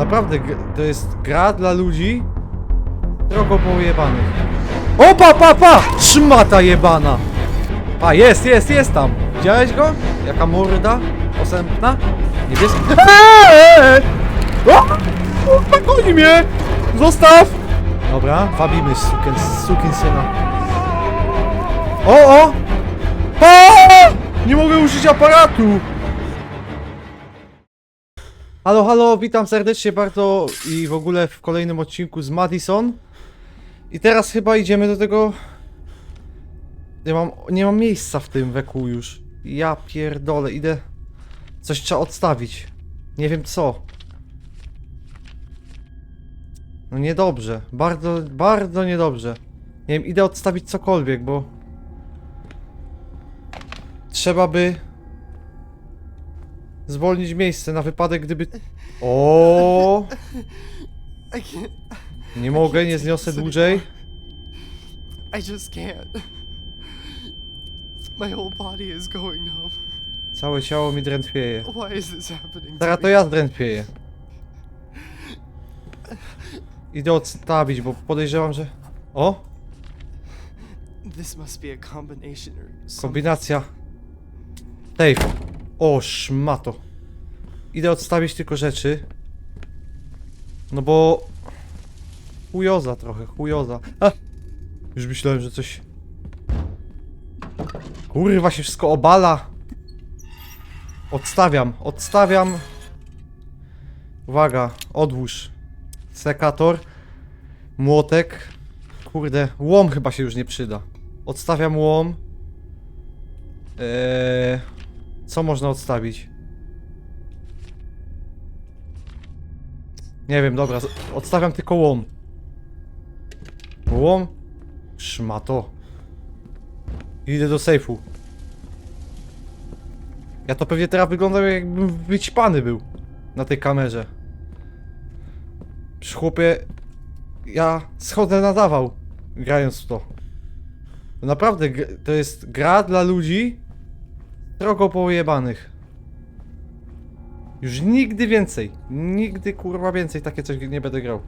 Naprawdę, to jest gra dla ludzi drogo pojebanych. O, pa, pa! Szmata jebana! A, jest, jest, jest tam! Widziałeś go? Jaka morda? Posępna? Niebieska? Eee! O! O, Goni mnie! Zostaw! Dobra, wabimy sukin, sukin syna. O, o! O! Nie mogę użyć aparatu! Halo, halo, witam serdecznie bardzo i w ogóle w kolejnym odcinku z Madison. I teraz chyba idziemy do tego... Nie mam, nie mam miejsca w tym weku już. Ja pierdolę, idę... Coś trzeba odstawić. Nie wiem co. No niedobrze. Bardzo, bardzo niedobrze. Nie wiem, idę odstawić cokolwiek, bo... Trzeba by... Zwolnić miejsce na wypadek, gdyby... O, I can't. Nie mogę, nie zniosę dłużej. I just can't. My whole body is going numb. Całe ciało mi drętwieje. Why is this happening? to Teraz to ja zdrętwieję. Idę odstawić, bo podejrzewam, że... O! This must be a combination or something. Kombinacja. Dave. O, szmato. Idę odstawić tylko rzeczy. No bo... Chujoza trochę, chujoza. A! Już myślałem, że coś... Kurwa się wszystko obala. Odstawiam, odstawiam. Uwaga, odłóż. Sekator. Młotek. Kurde, łom chyba się już nie przyda. Odstawiam łom. Eee, co można odstawić? Nie wiem, dobra, odstawiam tylko łom. Łom? Szmato. Idę do sejfu. Ja to pewnie teraz wyglądam jakbym wyćpany był na tej kamerze. Przy chłopie, ja schodzę na zawał, grając w to. Naprawdę, to jest gra dla ludzi drogo pojebanych. Już nigdy więcej, nigdy kurwa więcej takie coś nie będę grał.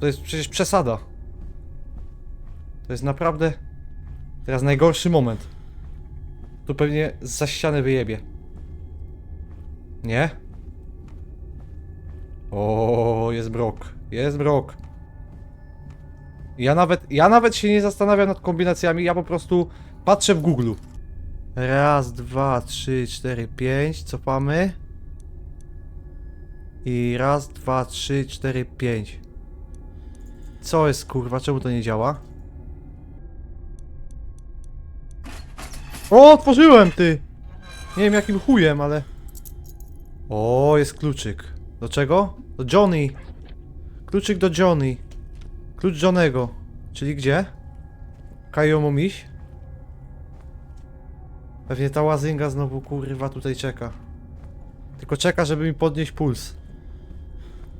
To jest przecież przesada. To jest naprawdę teraz najgorszy moment. Tu pewnie za ścianę wyjebie. Nie? O, jest brok. Jest brok. Ja nawet, ja nawet się nie zastanawiam nad kombinacjami, ja po prostu patrzę w Google. Raz, dwa, trzy, cztery, pięć, cofamy. I raz, dwa, trzy, cztery, pięć. Co jest kurwa, czemu to nie działa? O, otworzyłem ty! Nie wiem jakim chujem, ale... O, jest kluczyk. Do czego? Do Johnny. Kluczyk do Johnny. Klucz Johnego. Czyli gdzie? Kajomomiś? Pewnie ta łazynga znowu kurwa tutaj czeka. Tylko czeka, żeby mi podnieść puls.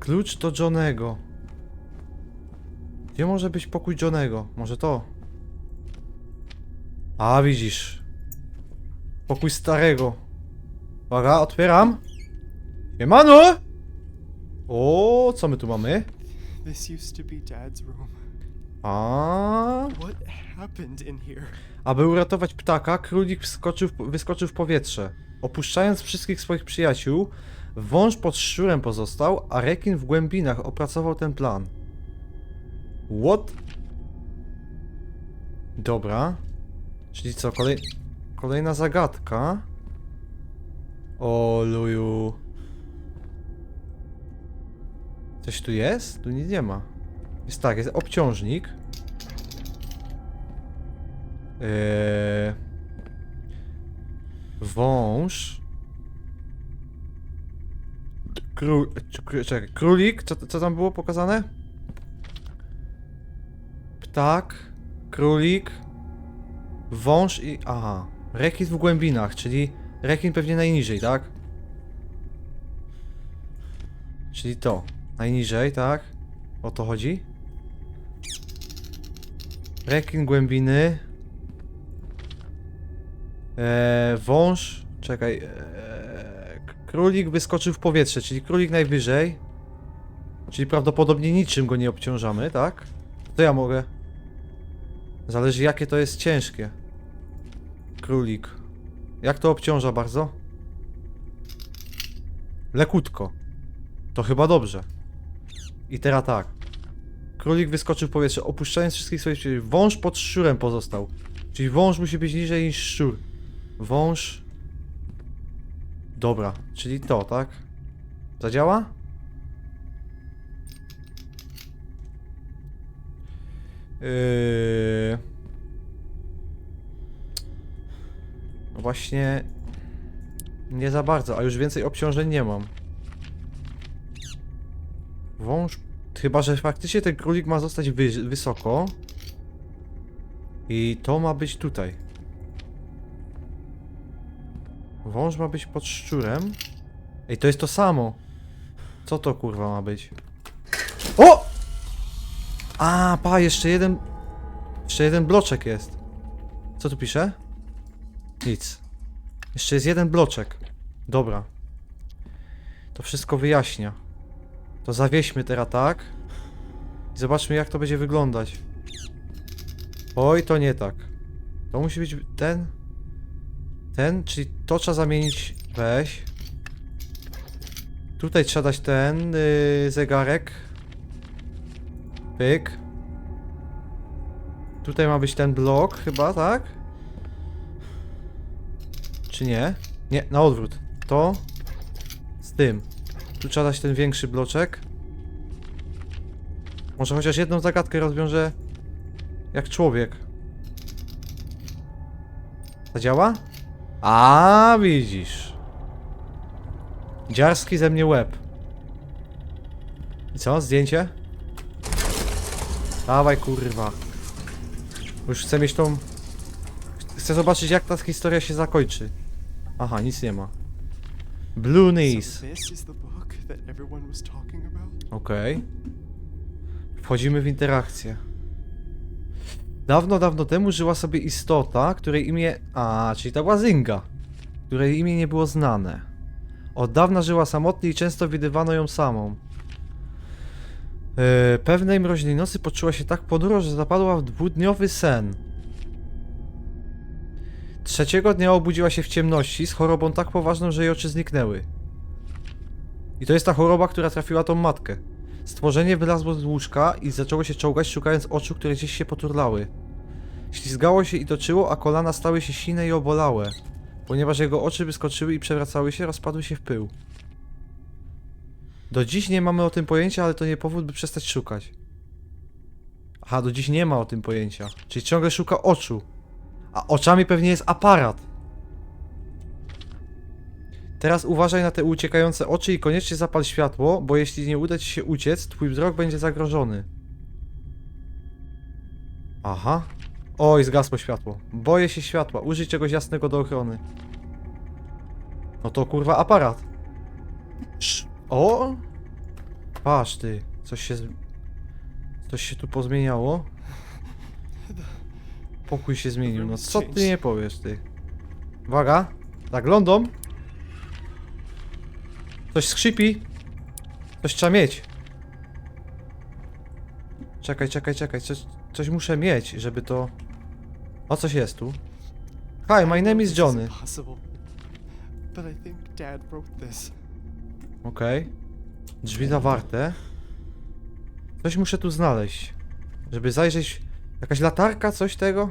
Klucz do Johnego. Gdzie może być pokój Johnego? Może to? A, widzisz. Pokój starego. Uwaga, otwieram. Siemano! O, co my tu mamy? This used to be Dad's room. A? Aby uratować ptaka, królik wskoczył, w- wyskoczył w powietrze. Opuszczając wszystkich swoich przyjaciół, wąż pod szczurem pozostał, a rekin w głębinach opracował ten plan. What? Dobra. Czyli co, kolej... kolejna zagadka. O luju. Coś tu jest? Tu nic nie ma. Jest tak, jest obciążnik. Eee, wąż. Kró... czy- kró- Czekaj, królik? Co, co tam było pokazane? Ptak, królik, wąż i... Aha. Rekin w głębinach, czyli rekin pewnie najniżej, tak? Czyli to. Najniżej, tak? O to chodzi? Rekin głębiny. Eee, wąż. Czekaj. Eee, królik wyskoczył w powietrze, czyli królik najwyżej. Czyli prawdopodobnie niczym go nie obciążamy, tak? To ja mogę. Zależy jakie to jest ciężkie. Królik. Jak to obciąża bardzo? Lekutko. To chyba dobrze. I teraz tak. Królik wyskoczył w powietrze, opuszczając wszystkich swoich przyjaciół. Wąż pod szczurem pozostał. Czyli wąż musi być niżej niż szczur. Wąż... Dobra, czyli to, tak? Zadziała? Yy... No Właśnie... Nie za bardzo, a już więcej obciążeń nie mam. Wąż... Chyba, że faktycznie ten królik ma zostać wy wysoko. I to ma być tutaj. Wąż ma być pod szczurem. Ej, to jest to samo. Co to kurwa ma być? O! A, pa, jeszcze jeden... Jeszcze jeden bloczek jest. Co tu pisze? Nic. Jeszcze jest jeden bloczek. Dobra. To wszystko wyjaśnia. To zawieźmy teraz tak. I zobaczmy jak to będzie wyglądać. Oj, to nie tak. To musi być ten. Ten, czyli to trzeba zamienić. Weź. Tutaj trzeba dać ten yy, zegarek. Pyk. Tutaj ma być ten blok, chyba, tak? Czy nie? Nie, na odwrót. To z tym. Tu trzeba dać ten większy bloczek. Może chociaż jedną zagadkę rozwiąże jak człowiek. Zadziała? A widzisz. Dziarski ze mnie łeb. I co? Zdjęcie? Dawaj kurwa. Już chcę mieć tą... Chcę zobaczyć jak ta historia się zakończy. Aha, nic nie ma. Blue Knees. That everyone was talking about? Okej. Wchodzimy w interakcję. Dawno, dawno temu żyła sobie istota, której imię... A, czyli ta była Zinga. Której imię nie było znane. Od dawna żyła samotnie i często widywano ją samą. Yy, pewnej mroźnej nocy poczuła się tak ponuro, że zapadła w dwudniowy sen. Trzeciego dnia obudziła się w ciemności z chorobą tak poważną, że jej oczy zniknęły. I to jest ta choroba, która trafiła tą matkę. Stworzenie wylazło z łóżka i zaczęło się czołgać, szukając oczu, które gdzieś się poturlały. Ślizgało się i toczyło, a kolana stały się sine i obolałe. Ponieważ jego oczy wyskoczyły i przewracały się, rozpadły się w pył. Do dziś nie mamy o tym pojęcia, ale to nie powód, by przestać szukać. Aha, do dziś nie ma o tym pojęcia. Czyli ciągle szuka oczu. A oczami pewnie jest aparat. Teraz uważaj na te uciekające oczy i koniecznie zapal światło, bo jeśli nie uda ci się uciec, twój wzrok będzie zagrożony. Aha. Oj, zgasło światło. Boję się światła. Użyj czegoś jasnego do ochrony. No to kurwa aparat. O! Patrz ty. Coś się... Coś się tu pozmieniało. Pokój się zmienił. No co ty nie powiesz ty? Uwaga. Zaglądam. Coś skrzypi. Coś trzeba mieć. Czekaj, czekaj, czekaj. Coś, coś muszę mieć, żeby to... O, coś jest tu. Hi, my name is Johnny. Okej. Drzwi zawarte. Coś muszę tu znaleźć. Żeby zajrzeć... Jakaś latarka, coś tego?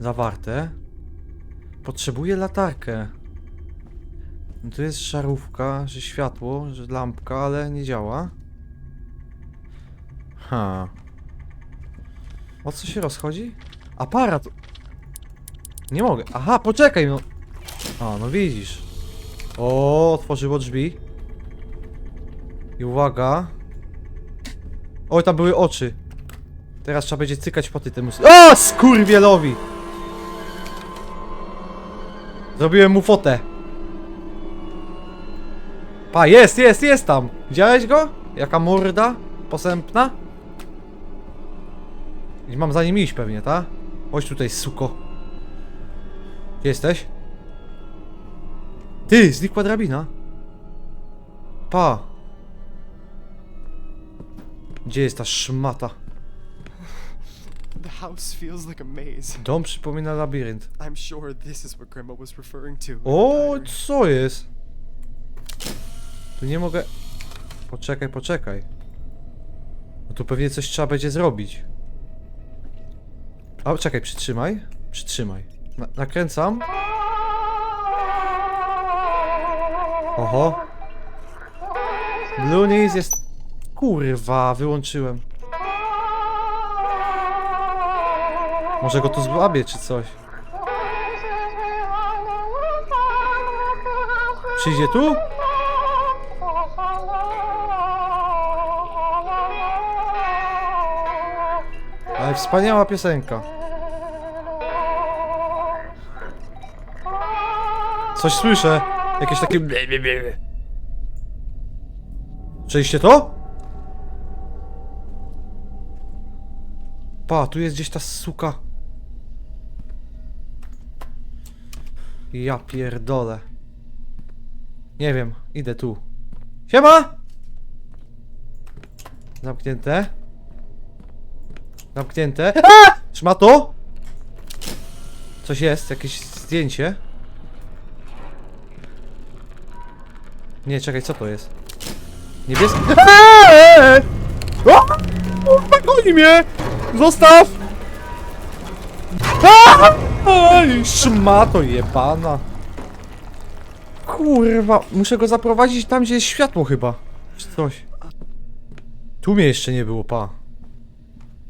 Zawarte. Potrzebuję latarkę. No tu jest szarówka, że światło, że lampka, ale nie działa. Ha. O co się rozchodzi? Aparat! Nie mogę. Aha, poczekaj no. A, no widzisz. O, otworzyło drzwi. I uwaga. Oj, tam były oczy. Teraz trzeba będzie cykać po tym. O, skurwielowi! Zrobiłem mu fotę. Pa, jest, jest, jest tam. Widziałeś go? Jaka morda posępna? I mam za nim iść pewnie, ta? Chodź tutaj, suko. Gdzie jesteś? Ty, znikła drabina. Pa. Gdzie jest ta szmata? The house feels like a maze. Dom przypomina labirynt. I'm sure this is what Grandma was referring to. in her O, co jest? Tu nie mogę... Poczekaj, poczekaj. No tu pewnie coś trzeba będzie zrobić. A, czekaj, przytrzymaj. Przytrzymaj. Na nakręcam. Oho. Loonies jest... Kurwa, wyłączyłem. Może go tu złabię, czy coś. Przyjdzie tu? Wspaniała piosenka. Coś słyszę. Jakieś takie... Słyszeliście to? Pa, tu jest gdzieś ta suka. Ja pierdolę. Nie wiem, idę tu. Siema! Zamknięte. Zamknięte. A! Szmato! Coś jest, jakieś zdjęcie. Nie, czekaj, co to jest? Niebieski. O! Kurwa, goni mnie! Zostaw! Ej, Szmato jebana. Kurwa, muszę go zaprowadzić tam, gdzie jest światło chyba. Czy coś. Tu mnie jeszcze nie było, pa.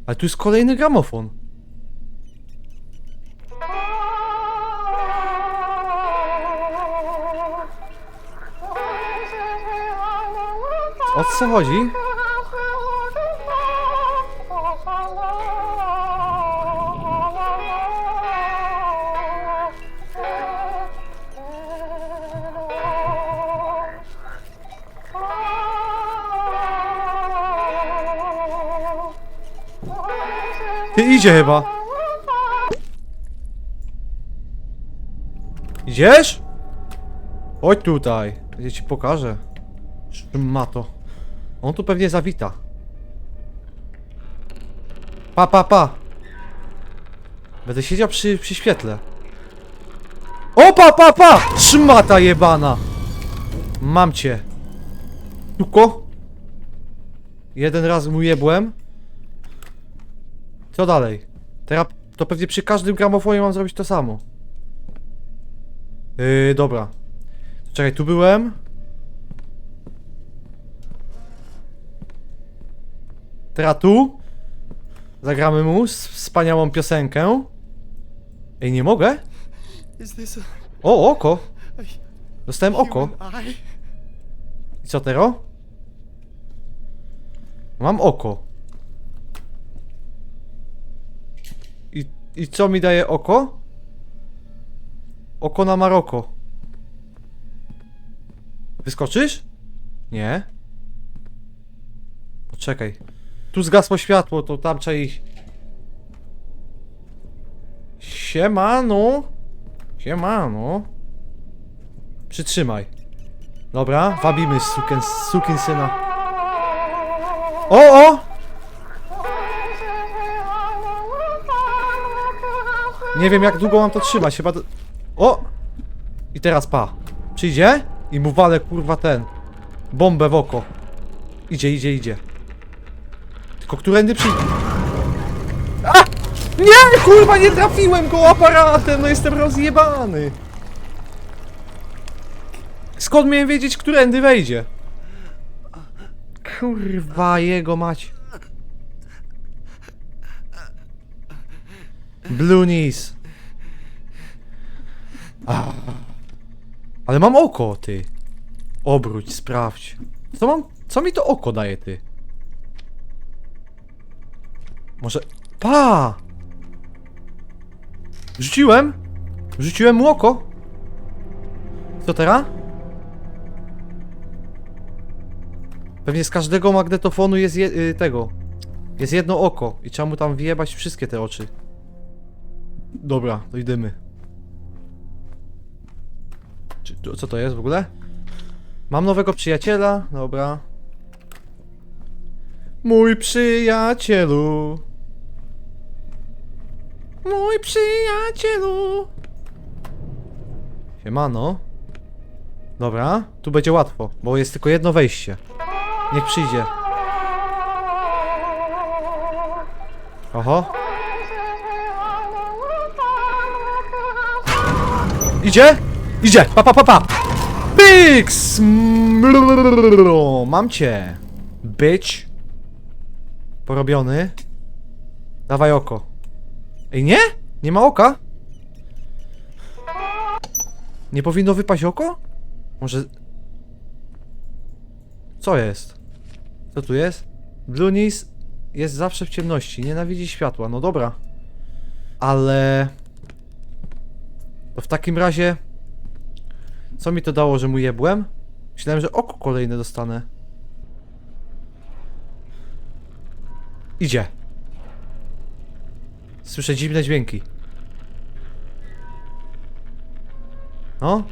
Ale tu jest kolejny gramofon. O co chodzi? Ty idzie chyba. Idziesz? Chodź tutaj. Ja ci pokażę. Szmato. On tu pewnie zawita. Pa, pa, pa. Będę siedział przy, przy świetle. O, pa, pa, pa! Szmata jebana! Mam cię. Tuko? Jeden raz mu jebłem. Co dalej? Teraz to pewnie przy każdym gramofonie mam zrobić to samo. Yy, dobra. Czekaj, tu byłem. Teraz tu. Zagramy mu wspaniałą piosenkę. Ej, nie mogę? O, oko. Dostałem oko. I co tero? Mam oko. I, co mi daje oko? Oko na Maroko. Wyskoczysz? Nie. Poczekaj. Tu zgasło światło, to tam trzeba iść. Siemano. Siemano. Przytrzymaj. Dobra, wabimy suken, sukin syna. O, o! Nie wiem jak długo mam to trzymać, chyba... O! I teraz pa. Przyjdzie i mu walę kurwa ten. Bombę w oko. Idzie, idzie, idzie. Tylko którędy przyjdzie? A! Nie! Kurwa, nie trafiłem go aparatem! No jestem rozjebany. Skąd miałem wiedzieć, którędy wejdzie? Kurwa, jego mać. Blue knees. Ah. Ale mam oko, ty. Obróć, sprawdź. Co mam? Co mi to oko daje, ty? Może... Pa! Rzuciłem? Rzuciłem mu oko? Co teraz? Pewnie z każdego magnetofonu jest je, y, tego. Jest jedno oko i trzeba mu tam wjebać wszystkie te oczy. Dobra, to idziemy. Czy, co to jest w ogóle? Mam nowego przyjaciela, dobra. Mój przyjacielu. Mój przyjacielu. Siemano. Dobra, tu będzie łatwo, bo jest tylko jedno wejście. Niech przyjdzie. Oho. Idzie? Idzie! Pa, pa, pa, pa! Piks! Mam cię. Bitch. Porobiony. Dawaj oko. Ej, nie? Nie ma oka? Nie powinno wypaść oko? Może... Co jest? Co tu jest? Blunis jest zawsze w ciemności, nienawidzi światła, no dobra. Ale... To w takim razie... Co mi to dało, że mu jebłem? Myślałem, że oko kolejne dostanę. Idzie. Słyszę dziwne dźwięki. No?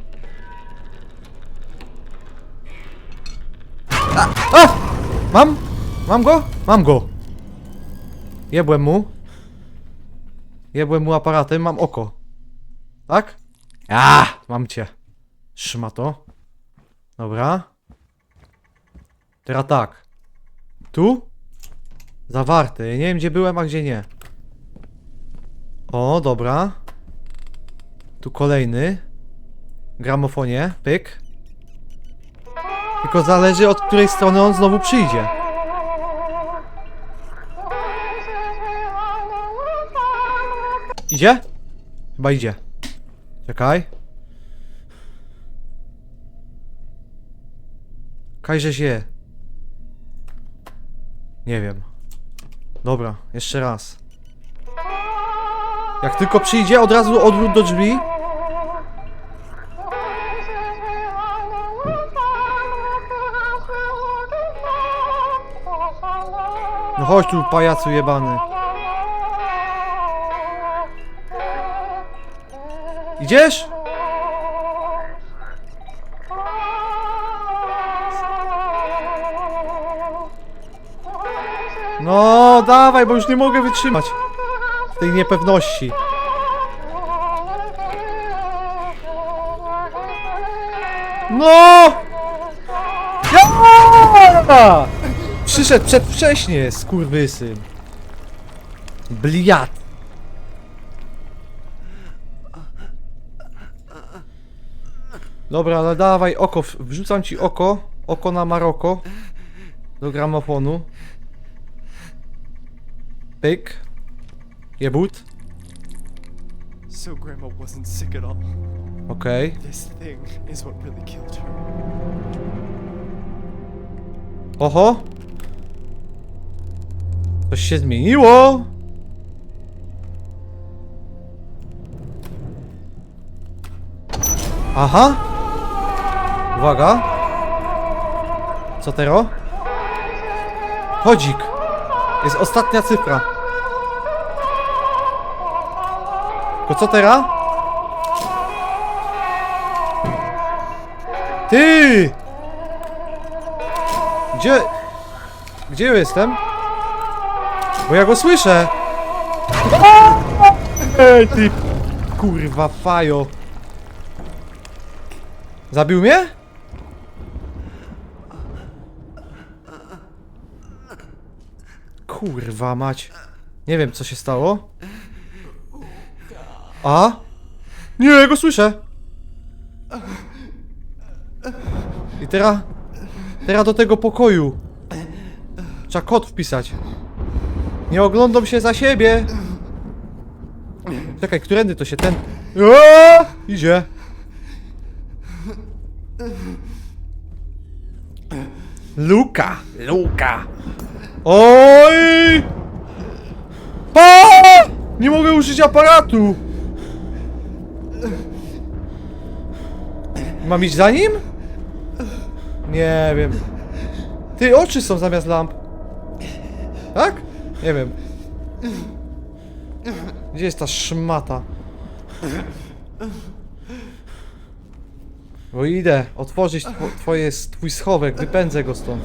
A! A! Mam? Mam go? Mam go. Jebłem mu. Jebłem mu aparatem, mam oko. Tak? A, mam cię. Trzyma to. Dobra. Teraz tak. Tu? Zawarte. Ja nie wiem gdzie byłem, a gdzie nie. O, dobra. Tu kolejny. Gramofonie. Pyk. Tylko zależy od której strony on znowu przyjdzie. Idzie? Chyba idzie. Czekaj. Kajże się. Nie wiem. Dobra, jeszcze raz. Jak tylko przyjdzie, od razu odwrót do drzwi. No chodź tu, pajacu jebany. Idziesz? No, dawaj, bo już nie mogę wytrzymać tej niepewności. No! Ja! Przyszedł przedwcześnie, skurwysyn. Bliat. Dobra, ale dawaj oko, w- wrzucam ci oko, oko na Maroko do gramofonu. Pyk. Jebut. So Grandma wasn't sick at all. Okej. This thing is what really killed her. Oho! Coś się zmieniło! Aha! Uwaga! Co tero? Chodzik! Jest ostatnia cyfra. Tylko co teraz? Ty! Gdzie... Gdzie jestem? Bo ja go słyszę! Ej, ty... Kurwa, fajo! Zabił mnie? Kurwa mać. Nie wiem, co się stało. A? Nie, ja go słyszę! I teraz... Teraz do tego pokoju. Trzeba kod wpisać. Nie oglądam się za siebie. Czekaj, którędy to się ten... Idzie. Luka! Luka! Oj! Pa! Nie mogę użyć aparatu! Mam iść za nim? Nie wiem. Ty, oczy są zamiast lamp. Tak? Nie wiem. Gdzie jest ta szmata? Bo idę otworzyć two, twoje, twój schowek, wypędzę go stąd.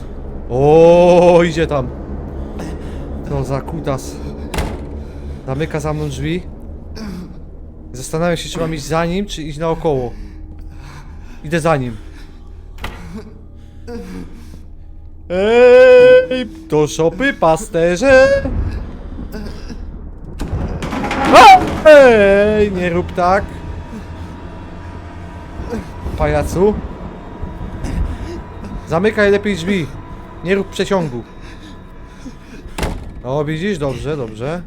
O, idzie tam. To za kutas. Zamyka za mną drzwi. Zastanawiam się, czy mam iść za nim, czy iść naokoło. Idę za nim. Ej, do szopy, pasterze! Ej, nie rób tak. Pajacu. Zamykaj lepiej drzwi. Nie rób przeciągu. O, widzisz? Dobrze, dobrze.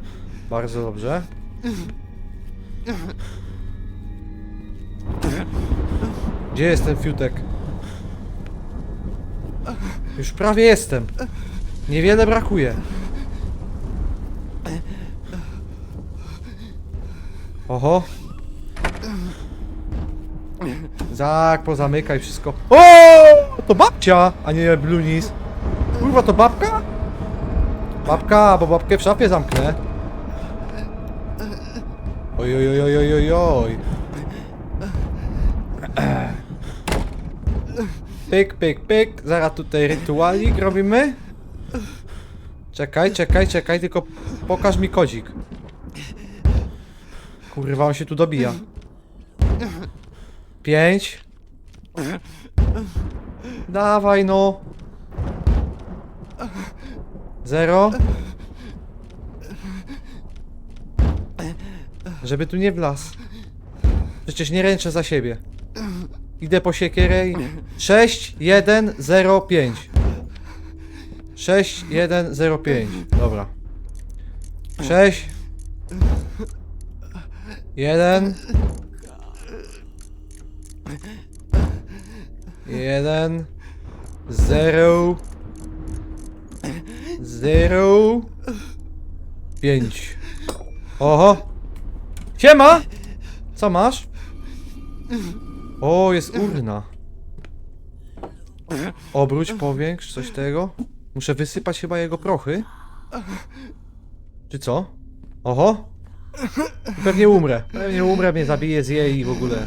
Bardzo dobrze. Gdzie jest ten fiutek? Już prawie jestem. Niewiele brakuje. Oho. Zak, pozamykaj wszystko. O! To babcia, a nie blunis. Kurwa, to babka? Babka, bo babkę w szafie zamknę. Oj, oj, oj, oj, oj, oj. Pyk, pyk, pyk. Zaraz tutaj rytualik robimy. Czekaj, czekaj, czekaj, tylko pokaż mi kodzik. Kurwa, on się tu dobija. Pięć. Dawaj no. Zero. Żeby tu nie wlazł. Przecież nie ręczę za siebie. Idę po siekierę i... 6, 1, 0, 5. 6, 1, 0, 5. Dobra. 6. 1. 1. 0. 0. 5. Oho. Siema! Co masz? O, jest urna. Obróć, powiększ, coś tego. Muszę wysypać chyba jego prochy. Czy co? Oho. Pewnie umrę. Pewnie umrę, mnie zabije, zje i w ogóle.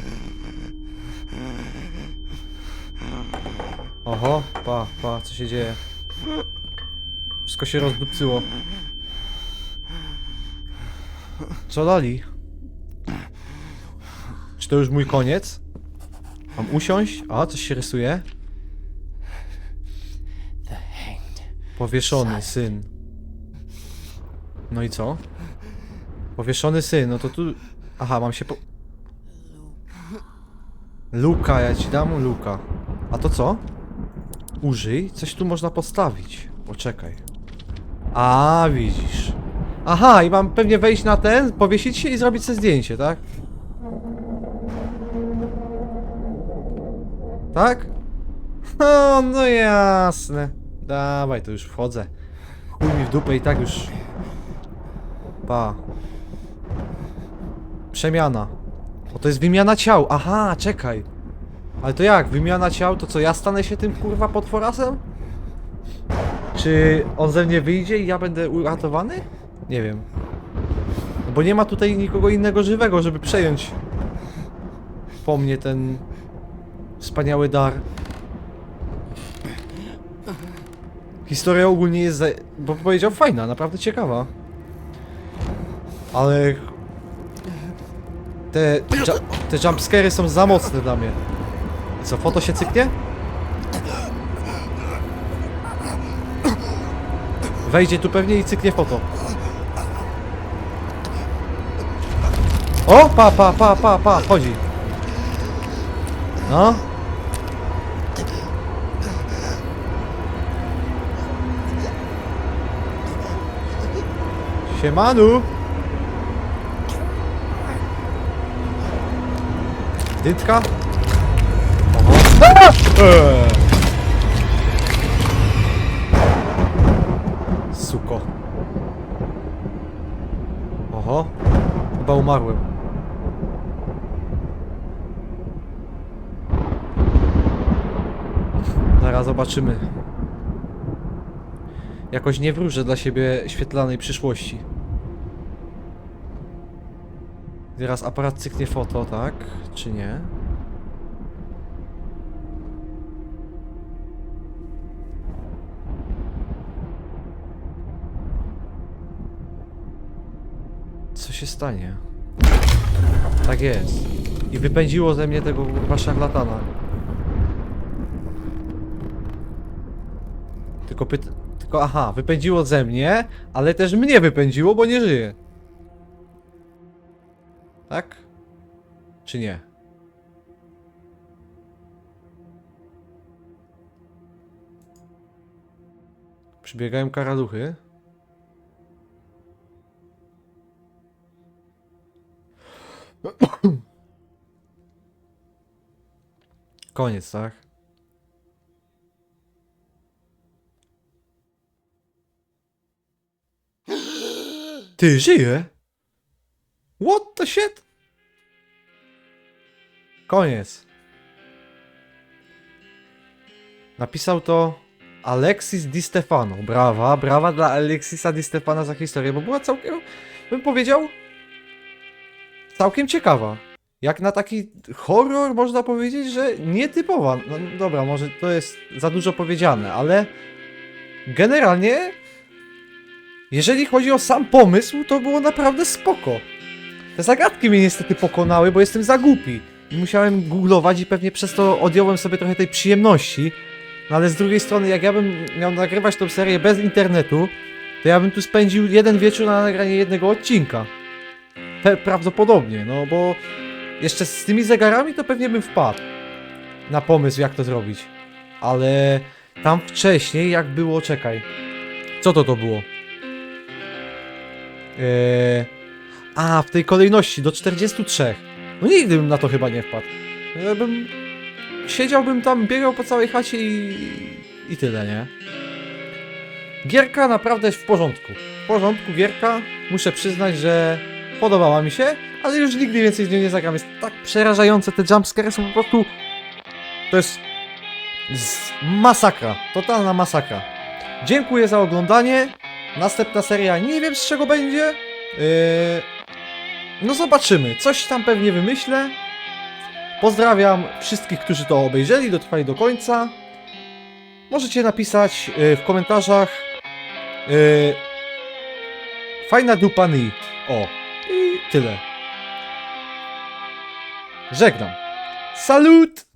Oho, pa, pa, co się dzieje? Wszystko się rozdupcyło. Co dali? Czy to już mój koniec? Mam usiąść? A, coś się rysuje? Powieszony syn. No i co? Powieszony syn, no to tu... Aha, mam się po... Luka, ja ci dam Luka. A to co? Użyj? Coś tu można postawić. Poczekaj. A, widzisz. Aha, i mam pewnie wejść na ten, powiesić się i zrobić sobie zdjęcie, tak? Tak? No, no jasne. Dawaj, to już wchodzę. Chuj mi w dupę i tak już... Pa. Przemiana. O, to jest wymiana ciał. Aha, czekaj. Ale to jak? Wymiana ciał? To co, ja stanę się tym kurwa potworasem? Czy on ze mnie wyjdzie i ja będę uratowany? Nie wiem. Bo nie ma tutaj nikogo innego żywego, żeby przejąć po mnie ten wspaniały dar. Historia ogólnie jest, bo powiedział fajna, naprawdę ciekawa. Ale... Te, te jumpscary są za mocne dla mnie. Co, foto się cyknie? Wejdzie tu pewnie i cyknie foto. O, pa, pa, pa, pa, pa, chodzi. No. Siemanu! Dytka? Oho. A! Eee. Umarłem. Zaraz zobaczymy. Jakoś nie wróżę dla siebie świetlanej przyszłości. Teraz aparat cyknie foto, tak? Czy nie? się stanie. Tak jest. I wypędziło ze mnie tego kurwa szarlatana. Tylko pyt... Tylko aha, wypędziło ze mnie, ale też mnie wypędziło, bo nie żyje. Tak? Czy nie? Przybiegają karaluchy. Koniec, tak? Ty, żyje? What the shit? Koniec. Napisał to Alexis Di Stefano. Brawa, brawa dla Alexisa Di Stefana za historię, bo była całkiem, bym powiedział, całkiem ciekawa. Jak na taki horror można powiedzieć, że nietypowa. No dobra, może to jest za dużo powiedziane, ale generalnie jeżeli chodzi o sam pomysł, to było naprawdę spoko. Te zagadki mnie niestety pokonały, bo jestem za głupi. I musiałem googlować i pewnie przez to odjąłem sobie trochę tej przyjemności. No ale z drugiej strony, jak ja bym miał nagrywać tą serię bez internetu, to ja bym tu spędził jeden wieczór na nagranie jednego odcinka. Pe prawdopodobnie, no bo jeszcze z tymi zegarami to pewnie bym wpadł na pomysł, jak to zrobić. Ale tam wcześniej, jak było, czekaj. Co to to było? Eee, a, w tej kolejności do 43. No nigdy bym na to chyba nie wpadł. Ja bym. Siedziałbym tam, biegał po całej chacie i. i tyle, nie? Gierka naprawdę jest w porządku. W porządku, gierka. Muszę przyznać, że podobała mi się, ale już nigdy więcej z nią nie zagram. Jest tak przerażające, te jumpscary są po prostu. To jest. Masakra. Totalna masakra. Dziękuję za oglądanie. Następna seria nie wiem z czego będzie. Yy... No zobaczymy. Coś tam pewnie wymyślę. Pozdrawiam wszystkich, którzy to obejrzeli, dotrwali do końca. Możecie napisać yy, w komentarzach yy... Fajna dupa. O. I tyle. Żegnam. Salut!